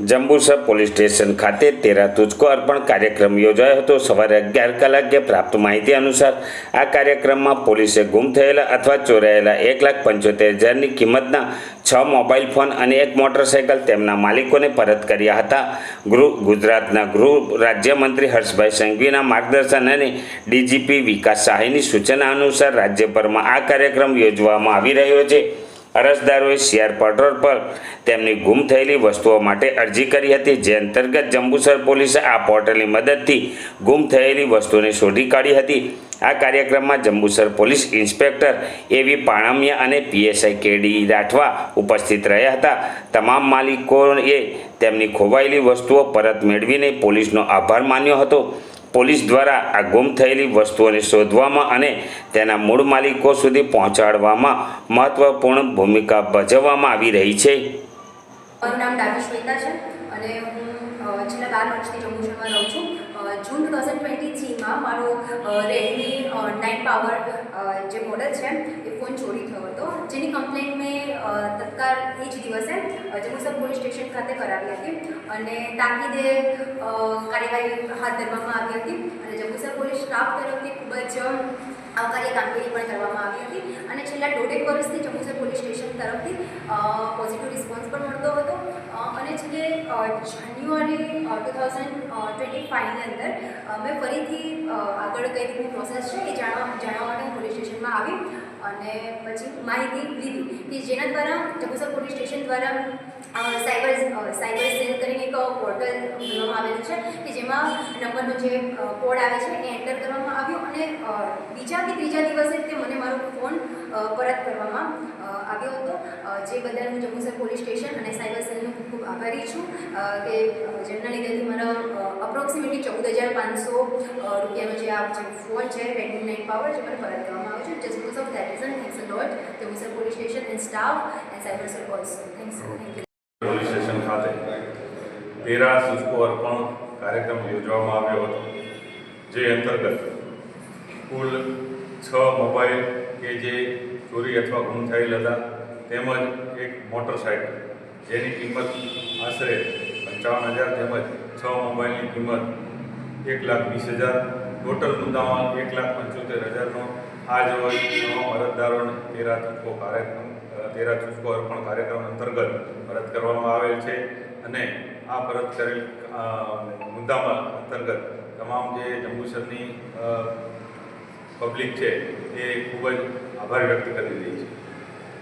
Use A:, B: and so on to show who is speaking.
A: Jambusar police station ખાતે તેરા તુજકો અર્પણ કાર્યક્રમ યોજાયો હતો. સવારે અગિયાર કલાકે પ્રાપ્ત માહિતી અનુસાર આ કાર્યક્રમમાં પોલીસે ગુમ થયેલા અથવા ચોરાયેલા એક લાખ પંચોતેર હજારની કિંમતના છ મોબાઈલ ફોન અને એક મોટરસાયકલ તેમના માલિકોને પરત કર્યા હતા. ગૃહ, ગુજરાતના ગૃહ રાજ્યમંત્રી હર્ષભાઈ સંઘવીના માર્ગદર્શન અને ડીજીપી વિકાસ સહાયની સૂચના અનુસાર રાજ્યભરમાં આ કાર્યક્રમ યોજવામાં આવી રહ્યો છે. અરજદારોએ શેર પોર્ટલ પર તેમની ગુમ થયેલી વસ્તુઓ માટે અરજી કરી હતી, જે અંતર્ગત જંબુસર પોલીસે આ પોર્ટલની મદદથી ગુમ થયેલી વસ્તુને શોધી કાઢી હતી. આ કાર્યક્રમમાં જંબુસર પોલીસ ઇન્સ્પેક્ટર એવી પાણમિયા અને પીએસઆઈ કેડી રાઠવા ઉપસ્થિત રહ્યા હતા. તમામ માલિકોએ તેમની ખોવાયેલી વસ્તુઓ પરત મેળવીને પોલીસનો આભાર માન્યો હતો. પોલીસ દ્વારા આ ગુમ થયેલી વસ્તુઓને શોધવામાં અને તેના મૂળ માલિકો સુધી પહોંચાડવામાં મહત્વપૂર્ણ ભૂમિકા ભજવવામાં આવી રહી છે.
B: જૂન ટુ થાઉઝન્ડ ટ્વેન્ટી થ્રીમાં મારો રેડમી નાઇન પાવર જે મોડલ છે, એ ફોન ચોરી થયો હતો. જેની કમ્પ્લેન મેં અ, એ જ દિવસે જમુસર પોલીસ સ્ટેશન ખાતે કરાવી હતી અને તાકીદે કાર્યવાહી હાથ ધરવામાં આવી હતી અને જંબુસર પોલીસ સ્ટાફ તરફથી ખૂબ જ આવકાર્ય કામગીરી પણ કરવામાં આવી હતી અને છેલ્લા દોઢેક વર્ષથી જંબુસર પોલીસ સ્ટેશન તરફથી પોઝિટિવ રિસ્પોન્સ પણ મળતો હતો. અને છેલ્લે જાન્યુઆરી ટુ થાઉઝન્ડ ટ્વેન્ટી ફાઇવની અંદર મેં ફરીથી આગળ કઈ રીતની પ્રોસેસ છે એ જાણવા જાણવા માટે પોલીસ સ્ટેશનમાં આવી. અને પછી માહિતી લીધી કે જેના દ્વારા જંબુસર પોલીસ સ્ટેશન દ્વારા સાયબર સાયબર સેલ કરીને એક પોર્ટલ બનાવવામાં આવેલું છે કે જેમાં નંબરનો જે કોડ આવે છે એ એન્ટર કરવામાં આવ્યો અને બીજા કે ત્રીજા દિવસે તે મને મારો ફોન પરત કરવામાં આવ્યો હતો. જે બદલ હું જગુસર પોલીસ સ્ટેશન અને સાયબર સેલનો ખૂબ ખૂબ આભારી છું. કે જેમના લીધેથી મારા ચૌદ હજાર પાંચસો રૂપિયાનો જે આ જે ફોન છે રેડમી નાઇન પાવર જે મને પરત કરવામાં આવ્યો છે just because of that reason thanks a lot Jambusar police station and staff and cyber cell also thanks thank you
C: police station ખાતે તેરા શુષ્કો અર્પણ કાર્યક્રમ યોજવામાં આવ્યો હતો જે અંતર્ગત કુલ છ મોબાઈલ કે જે ચોરી અથવા ગુમ થયેલ હતા તેમજ એક મોટરસાઇકલ જેની કિંમત આશરે પંચાવન હજાર તેમજ છ મોબાઈલની કિંમત એક લાખ વીસ હજાર. ટોટલ મુદ્દામાં એક લાખ પંચોતેર હજારનો આ રોજ તમામ અરજદારોને તેરા ચૂકો કાર્યક્રમ તેરા ચૂકો અર્પણ કાર્યક્રમ અંતર્ગત પરત કરવામાં આવેલ છે. અને આ પરત કરેલ મુદ્દામાં અંતર્ગત તમામ જે જંબુસરની પબ્લિક છે, એ ખૂબ જ આભાર વ્યક્ત કરી રહી છે.